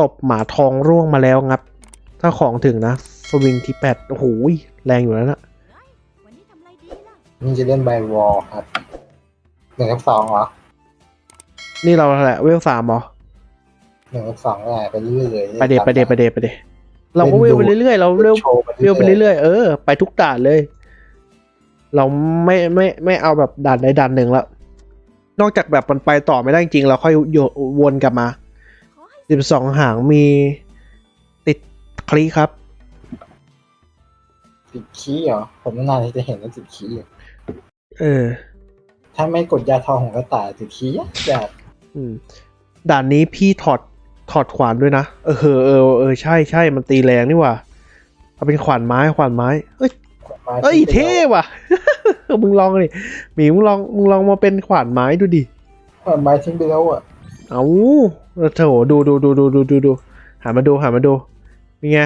ตบหมาทองร่วงมาแล้วงับ ถ้าของถึงนะ สวิงที่แปดโอ้โหแรงอยู่แล้วนะวันนี้ทำอะไรดีล่ะนี่จะเล่นใบวอลครับหนึ่งกับสองเหรอ นี่เราแหละเวลสามเหรอหนึ่งกับสองแหละไปเรื่อยเลยไปเดไปเดไปเดไปเดเราก็เวลไปเรื่อยๆเราเร็วโชว์ไปเวลไปเรื่อยๆเออไปทุกด่านเลย เราไม่ไม่ไม่เอาแบบด่านใดด่านหนึ่งแล้วนอกจากแบบมันไปต่อไม่ได้จริงๆเราค่อยโยวนกลับมาขอให้ สิบสองหางมีติดคลีครับ ติดขี้เหรอ ผมนานๆที่จะเห็นว่าติดขี้อยู่เออ ถ้าไม่กดยาทองของกระต่ายติดขี้ยากยากอืมด่านนี้พี่ถอดถอดขวานด้วยนะ เออเออเออเออใช่ใช่มันตีแรงนี่หว่าเอาเป็นขวานไม้ขวานไม้เอ้ยมาเอ้ยเท่ว่ะ มึงลองดิหมีมึงลองมึงลองมาเป็นขวานไม้ดูดิเออไม้ทิ้งไปแล้วอะ เอาโถดูดูดูดูดูดูดูหันมาดูหันมาดูเป็นไง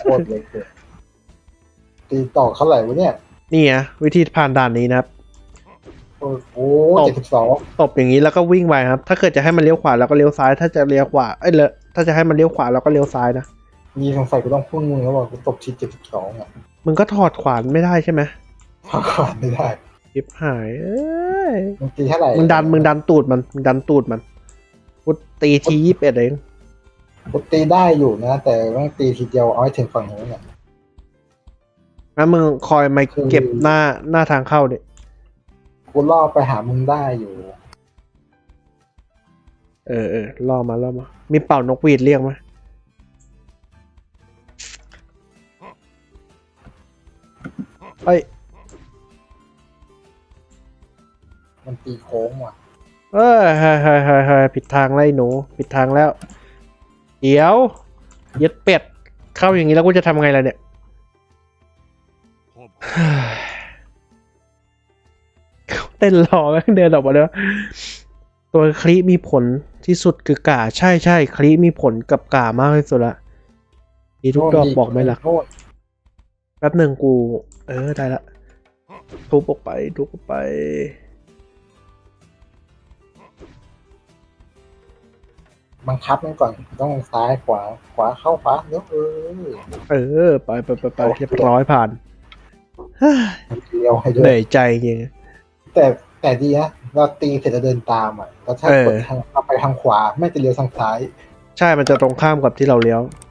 โคตรเลยคือตีต่อเท่าไหร่วะเนี่ยนี่ไงวิธีผ่านด่านนี้นะครับ โอ้โหตบเจ็ดสิบสองตบอย่างนี้แล้วก็วิ่งไปครับ ถ้าเกิดจะให้มันเลี้ยวขวาเราก็เลี้ยวซ้าย ถ้าจะเลี้ยวขวาเอ้ยเลอะถ้าจะให้มันเลี้ยวขวาเราก็เลี้ยวซ้ายนะมีสงสัยกูต้องพุ่งมึงแล้วบอกกูตบทีเจ็ดสิบสองอะมึงก็ถอดขวานไม่ได้ใช่ไหมพาขาดไม่ได้ ยิบหายเอ้ยมึงตีเท่าไหร่มึงดันมึงดันตูดมันมึงดันตูดมันกูตีทียี่สิบเอ็ดเองกูตีได้อยู่นะ แต่ต้องตีทีเดียวเอาให้ถึงฝั่งนู้นอะงั้นมึงคอยมาเก็บหน้าหน้าทางเข้าดิกูล่อไปหามึงได้อยู่ เออเออล่อมาล่อมา มีเป่านกหวีดเรียกไหมเอ้ย มันตีโค้งว่ะเฮ้ยเฮ้ยเฮ้ยเฮ้ยผิดทางแล้วไอ้หนู ผิดทางแล้ว เดี๋ยวเย็ดเป็ด เข้าอย่างนี้แล้วกูจะทำไงล่ะเนี่ย เต้นรอแม่งเดินออกมาแล้วตัวคลิมีผลที่สุดคือกาใช่ใช่คลิมีผลกับกามากที่สุดละมีทุกดอกบอกไหมล่ะโทษแป๊บหนึ่งกู เออ ได้ละทุบออกไปทุบออกไป บังคับมันก่อนต้องซ้ายขวาขวาเข้าขวาเดี๋ยวเออเออไปไปไปไปเรียบร้อยผ่านเฮ้ยเดียวให้ด้เหวนื่ยอยใจจริง แต่แต่ดีนะเราตีเสร็จแล้วเดินตามอะแล้วถ้าเออ กดทางเราไปทางขวาไม่จะเลี้ยวทางซ้าย ใช่มันจะตรงข้ามกับที่เราเลี้ยวเ